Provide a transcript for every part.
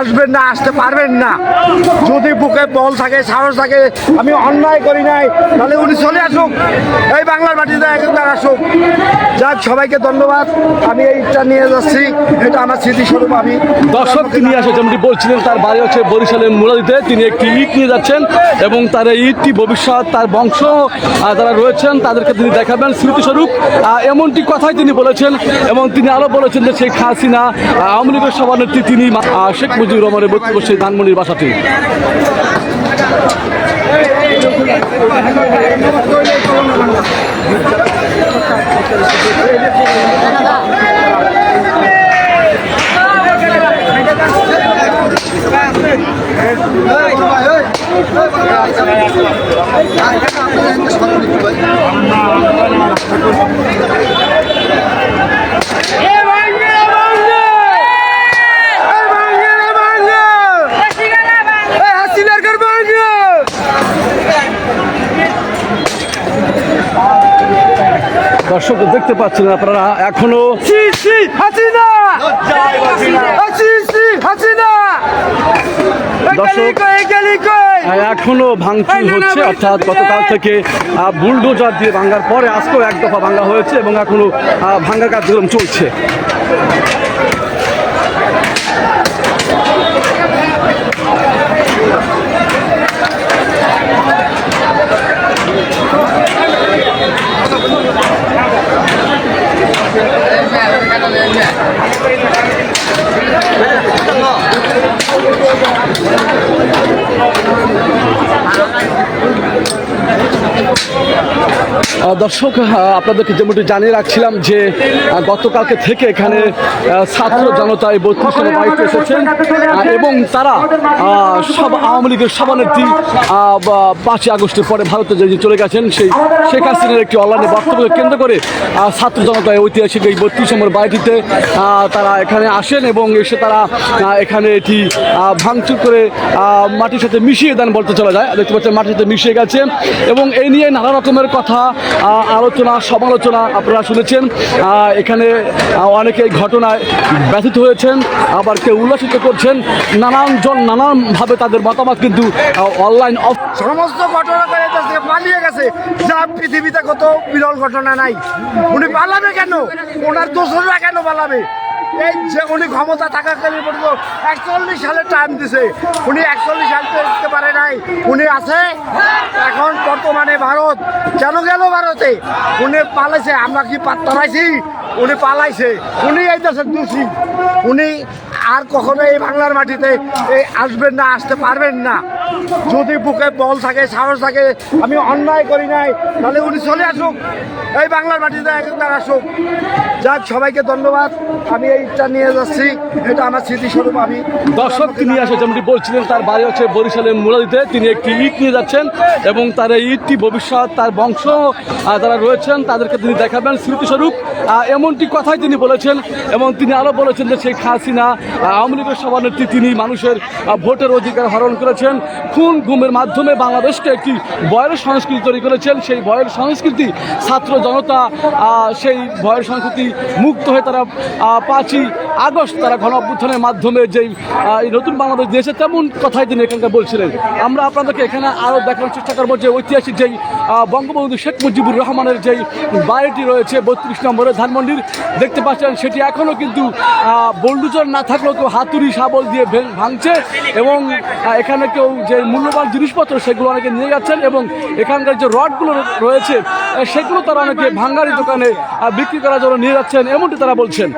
আসবেন না আসতে পারবেন না। যদি বুকে বল থাকে সাহস থাকে আমি অন্যায় করি নাই তাহলে উনি চলে আসুক। এই বাংলার মাটিতে একবার আসুক। যাক সবাইকে ধন্যবাদ। আমি এইটা নিয়ে যাচ্ছি। এটা আমার স্মৃতিস্বরূপ আমি দর্শক তিনি আসে যেমনটি বলছিলেন তার বাড়ি হচ্ছে বরিশালের মুরাদিতে। তিনি একটি ইট নিয়ে যাচ্ছেন এবং তার এই ইটটি ভবিষ্যৎ তার বংশ যারা রয়েছেন তাদেরকে তিনি দেখাবেন স্মৃতিস্বরূপ। এমনটি কথাই তিনি বলেছেন এবং তিনি আরও বলেছেন যে শেখ হাসিনা আওয়ামী লীগের সভানেত্রী তিনি শেখ মুজিবুর রহমানের বক্তব্য সেই ধানমন্ডির বাসাটি দর্শক দেখতে পাচ্ছেন আপনারা এখনও। দর্শক এখনও ভাঙচুর হচ্ছে অর্থাৎ গতকাল থেকে বুলডোজার দিয়ে ভাঙার পরে আজকেও এক দফা ভাঙা হয়েছে এবং এখনও ভাঙার কার্যক্রম চলছে। দর্শক আপনাদেরকে যেমনটি জানিয়ে রাখছিলাম যে গতকালকে থেকে এখানে ছাত্র জনতা এই বত্রিশ বাড়িতে এসেছেন। এবং তারা সব আওয়ামী লীগের সভানেত্রী পাঁচই আগস্টের পরে ভারতে যে চলে গেছেন, সেই শেখ হাসিনার একটি অনলাইনে বক্তব্যকে কেন্দ্র করে ছাত্র জনতা ঐতিহাসিক এই বত্রিশ নম্বর বাড়িটিতে তারা এখানে আসেন এবং এসে তারা এখানে এটি ভাঙচুর করে মাটির সাথে মিশিয়ে দেন বলতে চলা যায়। দেখতে পাচ্ছেন মাটির সাথে মিশিয়ে গেছে। এবং এই নিয়ে নানা রকমের কথা আলোচনা, সমালোচনা আপনারা শুনেছেন। এখানে অনেকে ঘটনায় ব্যথিত হয়েছেন, আবার কেউ উল্লাসিত করছেন। নানান জন, নানানভাবে তাদের মতামত কিন্তু অনলাইন অফ সমস্ত ঘটনা পালিয়ে গেছে। যা পৃথিবীতে কত বিরল ঘটনা নাই। উনি পালাবে কেন? ওনার দোসররা কেন পালাবে? এই যে উনি ক্ষমতা থাকাকালীন পর্যন্ত একচল্লিশ সালে টাইম দিছে। উনি একচল্লিশ সাল দিতে পারে নাই। উনি আছে? বর্তমানে ভারত। কেন গেল ভারতে? উনি পালাইছে, আমরা কি পাত্তা পাইছি? উনি পালাইছে। উনি এই দেশের দোষী। উনি আর কখনো এই বাংলার মাটিতে আসবেন না, আসতে পারবেন না। যদি বুকে বল থাকে, সাহস থাকে, আমি অন্যায় করি নাই, তাহলে উনি চলে আসুক। এই বাংলার মাটিতে একবার আসুক। যাক, সবাইকে ধন্যবাদ। আমি এইটা নিয়ে যাচ্ছি। এটা আমার স্মৃতিস্বরূপ আমি। দর্শক, তিনি আসে যেমনটি বলছিলেন, তার বাড়ি হচ্ছে বরিশালের মুরাদিতে। তিনি একটি ইট নিয়ে যাচ্ছেন এবং তার এই ইটটি ভবিষ্যৎ, তার বংশ যারা রয়েছেন, তাদেরকে তিনি দেখাবেন স্মৃতিস্বরূপ। এমনটি কথাই তিনি বলেছেন এবং তিনি আরও বলেছেন যে শেখ হাসিনা আওয়ামী লীগের সভানেত্রী তিনি মানুষের ভোটের অধিকার হরণ করেছেন। খুন গুমের মাধ্যমে বাংলাদেশকে একটি বয়ের সংস্কৃতি তৈরি করেছেন। সেই বয়ের সংস্কৃতি ছাত্র জনতা সেই ভয়ের সংস্কৃতি মুক্ত হয়ে তারা পাঁচই আগস্ট তারা গণ অভ্যুত্থানের মাধ্যমে যেই নতুন বাংলাদেশ দিয়েছে, তেমন কথাই তিনি এখানকার বলছিলেন। আমরা আপনাদেরকে এখানে আরও দেখানোর চেষ্টা করব যে ঐতিহাসিক যেই বঙ্গবন্ধু শেখ মুজিবুর রহমানের যেই বাড়িটি রয়েছে বত্রিশ নম্বরের ধানমন্ডির, দেখতে পাচ্ছেন সেটি এখনও কিন্তু বোল্ডুজর না থাকলেও কেউ হাতুড়ি, শাবল দিয়ে ভাঙছে এবং এখানে কেউ যে মূল্যবান জিনিসপত্র সেগুলো অনেকে নিয়ে যাচ্ছেন এবং এখানকার যে রডগুলো রয়েছে সেগুলো তারা অনেকে ভাঙ্গারি দোকানে বিক্রি করার জন্য নিয়ে যাচ্ছেন, এমনটি তারা বলছেন।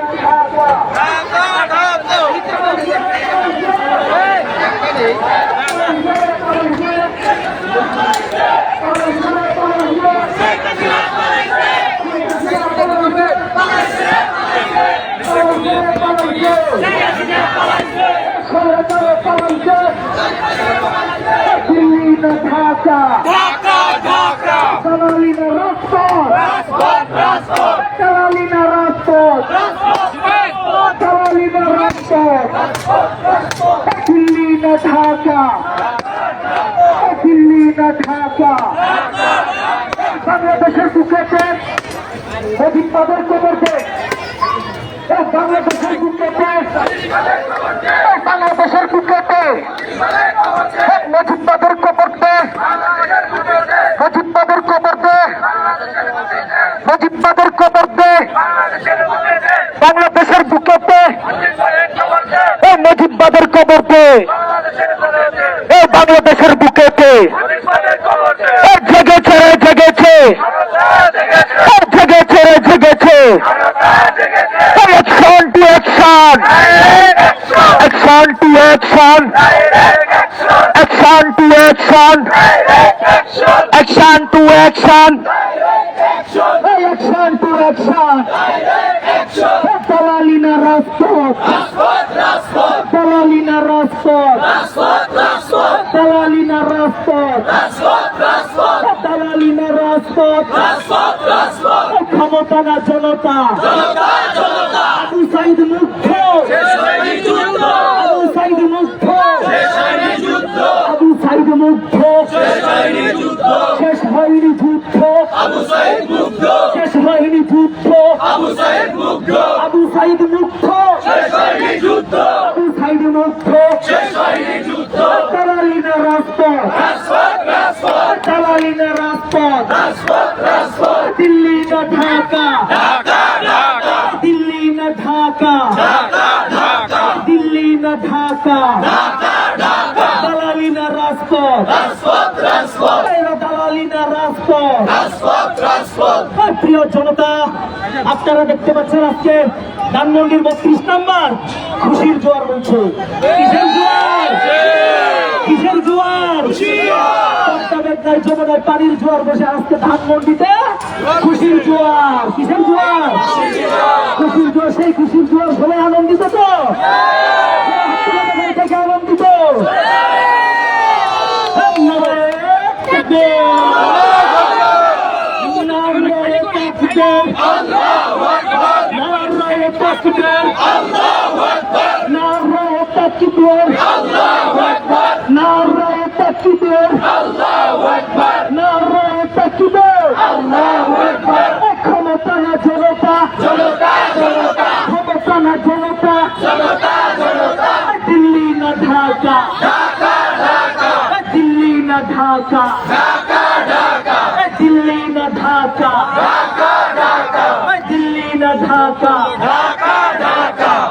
ঢাকা ঢাকা ঢাকা সালালিনা রাজপথ। রাজপথ রাজপথ। সালালিনা রাজপথ। রাজপথ। সালালিনা রাজপথ। দিল্লি না ঢাকা দিল্লি না ঢাকা বাংলাদেশের বুকেতে অধিক পাদের কোমরকে বাংলাদেশের বুকেতে বাংলাদেশের বুকেতে মজিদ মুজিববাদের কবর দে বাংলাদেশের বুকেতে, এই মুজিববাদের কবর দে এই বাংলাদেশের বুকেতে জেগেছে রে জেগেছে জেগেছে রে জেগেছে। Action action to action action to action action to action action to action দালালিনা Rajpath দালালিনা রাজপথ দালালিনা রাজপথ দালালিনা রাজপথ ক্ষমতা না জনতা! আবু সাইদ মুগ্ধ! আবু সাইদ মুগ্ধ! আবু সাইদ মুগ্ধ! শেষ হয়নি যুদ্ধ! শেষ হয়নি যুদ্ধ। আবু সাইদ মুগ্ধ। আবু সাইদ মুগ্ধ। দালালিনা রাজপথ দালালিনা রাজপথ দিল্লি না ঢাকা। দিল্লি না ঢাকা। দিল্লি না ঢাকা। দালালি না রাজপথ। এরা দালালি না রাজপথ আর প্রিয় জনতা, আপনারা দেখতে পাচ্ছেন আজকে ধানমন্ডির বত্রিশ নাম্বার খুশির জোয়ার বলছে। কিসের জোয়ার? কিসের জোয়ার? পদ্মাবেদনায় যমুনায় পানির জোয়ার বসে আজকে ধানমন্ডিতে খুশির জোয়ার। কিসের জোয়ার? খুশির জোয়ার, সেই খুশির জোয়ার সবাই আনন্দিত তো? আপনারা থেকে আনন্দিত ক্ষমতা না জনতা ক্ষমতা না জনতা দিল্লি না ঢাকা দিল্লি না ঢাকা দিল্লি না ঢাকা দিল্লি না ঢাকা।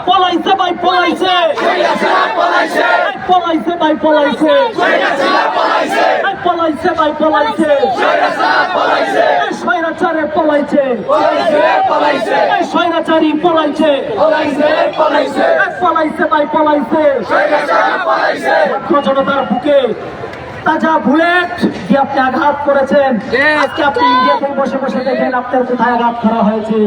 পলাইছে ভাই পলাইছে। পলাইছে ভাই পলাইছে। পলাইছে। ভাই পলাইছে। স্বৈরাচারে পলাইছে। স্বৈরাচারী পলাইছে। পলাইছে ভাই পলাইছে। লক্ষ জনতার বুকে তাজা বুলেট যে আপনি আঘাত করেছেন। আজকে আপনি ইন্ডিয়াতে বসে বসে দেখেন আপনার কোথায় আঘাত করা হয়েছে।